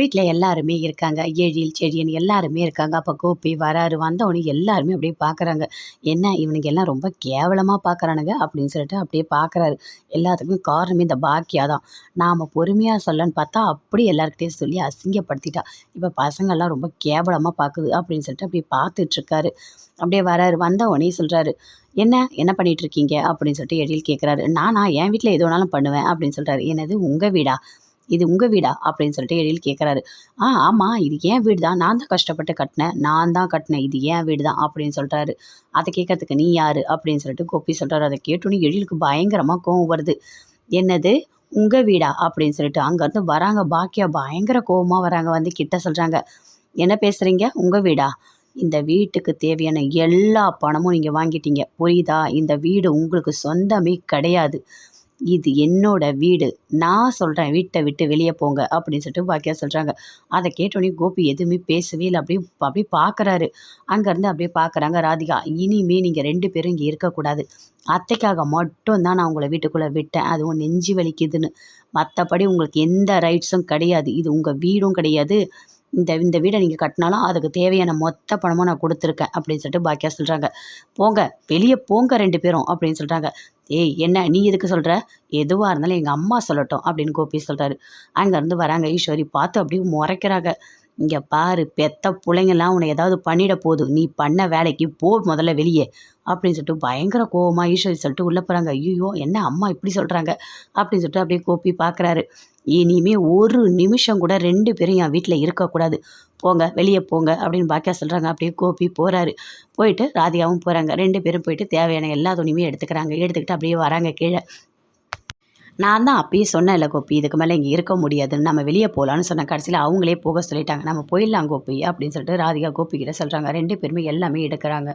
வீட்டில் எல்லாருமே இருக்காங்க. எழில் செழியன் எல்லாருமே இருக்காங்க. அப்போ கோபி வராரு வந்தவொடனே எல்லாருமே அப்படியே பார்க்குறாங்க என்ன? இவனுங்க எல்லாம் ரொம்ப கேவலமாக பார்க்குறானுங்க அப்படின்னு சொல்லிட்டு அப்படியே பார்க்குறாரு எல்லாத்துக்குமே காரணமே இந்த பாக்கியா தான். நாம் பொறுமையாக சொல்லன்னு பார்த்தா அப்படியே எல்லாருக்கிட்டையும் சொல்லி அசிங்கப்படுத்திட்டா. இப்போ பசங்கள்லாம் ரொம்ப கேவலமாக பார்க்குது அப்படின்னு சொல்லிட்டு அப்படியே பார்த்துட்ருக்காரு அப்படியே வராரு வந்த உடனே சொல்கிறாரு என்ன? என்ன பண்ணிட்டு இருக்கீங்க அப்படின்னு சொல்லிட்டு எழில் கேட்குறாரு நானா என் வீட்டில் எது வேணாலும் பண்ணுவேன் அப்படின்னு சொல்கிறாரு என்னது? உங்கள் வீடா? இது உங்கள் வீடா? அப்படின்னு சொல்லிட்டு எழில் கேட்குறாரு ஆ ஆமாம் இது ஏன் வீடு தான் நான் தான் கஷ்டப்பட்டு கட்டினேன். நான் தான் கட்டினேன். இது ஏன் வீடு தான் அப்படின்னு சொல்கிறாரு அதை கேட்கறதுக்கு நீ யார்? அப்படின்னு சொல்லிட்டு கோப்பி சொல்கிறாரு அதை கேட்டோன்னே எழிலுக்கு பயங்கரமாக கோவம் வருது. என்னது? உங்கள் வீடா? அப்படின்னு சொல்லிட்டு அங்கேருந்து வராங்க. பாக்கியா பயங்கர கோவமாக வராங்க. வந்து கிட்ட சொல்கிறாங்க என்ன பேசுகிறீங்க உங்கள் வீடா? இந்த வீட்டுக்கு தேவையான எல்லா பணமும் நீங்கள் வாங்கிட்டீங்க. புரியுதா? இந்த வீடு உங்களுக்கு சொந்தமே கிடையாது. இது என்னோட வீடு. நான் சொல்கிறேன் வீட்டை விட்டு வெளியே போங்க அப்படின்னு சொல்லிட்டு பாக்கியா சொல்கிறாங்க அதை கேட்டோடனே கோபி எதுவுமே பேசவே இல்லை. அப்படியே அப்படியே பார்க்குறாரு அங்கேருந்து அப்படியே பார்க்குறாங்க ராதிகா. இனிமே நீங்கள் ரெண்டு பேரும் இங்கே இருக்கக்கூடாது. அத்தைக்காக மட்டும்தான் நான் உங்களை வீட்டுக்குள்ளே விட்டேன். அதுவும் நெஞ்சு வலிக்குதுன்னு. மற்றபடி உங்களுக்கு எந்த ரைட்ஸும் கிடையாது. இது உங்கள் வீடும் கிடையாது. இந்த இந்த வீடை நீங்கள் கட்டினாலும் அதுக்கு தேவையான மொத்த பணமும் நான் கொடுத்துருக்கேன் அப்படின்னு சொல்லிட்டு பாக்கியா சொல்கிறாங்க போங்க வெளியே போங்க ரெண்டு பேரும் அப்படின்னு சொல்கிறாங்க ஏய் என்ன நீ எதுக்கு சொல்கிற எதுவாக இருந்தாலும் எங்கள் அம்மா சொல்லட்டும் அப்படின்னு கோபி சொல்கிறாரு அங்கேருந்து வராங்க. ஈஸ்வரி பார்த்து அப்படியே முறைக்கிறாங்க. இங்கே பாரு பெத்த பிள்ளைங்கெல்லாம் உன்னை ஏதாவது பண்ணிட போகுது. நீ பண்ண வேலைக்கு போ முதல்ல வெளியே. அப்படின்னு சொல்லிட்டு பயங்கர கோவமாக ஈஸ்வரி சொல்லிட்டு உள்ளே போகிறாங்க ஐயோ என்ன அம்மா இப்படி சொல்கிறாங்க அப்படின்னு சொல்லிட்டு அப்படியே கோப்பி பார்க்குறாரு இனிமே ஒரு நிமிஷம் கூட ரெண்டு பேரும் என் வீட்டில் இருக்கக்கூடாது. போங்க வெளியே போங்க அப்படின்னு பாக்கியா சொல்கிறாங்க அப்படியே கோப்பி போகிறாரு போயிட்டு ராதிகாவும் போகிறாங்க ரெண்டு பேரும் போயிட்டு தேவையான எல்லா துணியுமே எடுத்துக்கிறாங்க. எடுத்துக்கிட்டு அப்படியே வராங்க கீழே. நான் தான் அப்பயே சொன்னேன்ல கோப்பி இதுக்கு மேலே இங்கே இருக்க முடியாதுன்னு நம்ம வெளியே போகலான்னு சொன்ன கடைசியில் அவங்களே போக சொல்லிட்டாங்க. நம்ம போயிடலாம் கோப்பி அப்படின்னு சொல்லிட்டு ராதிகா கோபிக்கிட்ட சொல்கிறாங்க ரெண்டு பேருமே எல்லாமே எடுக்கிறாங்க.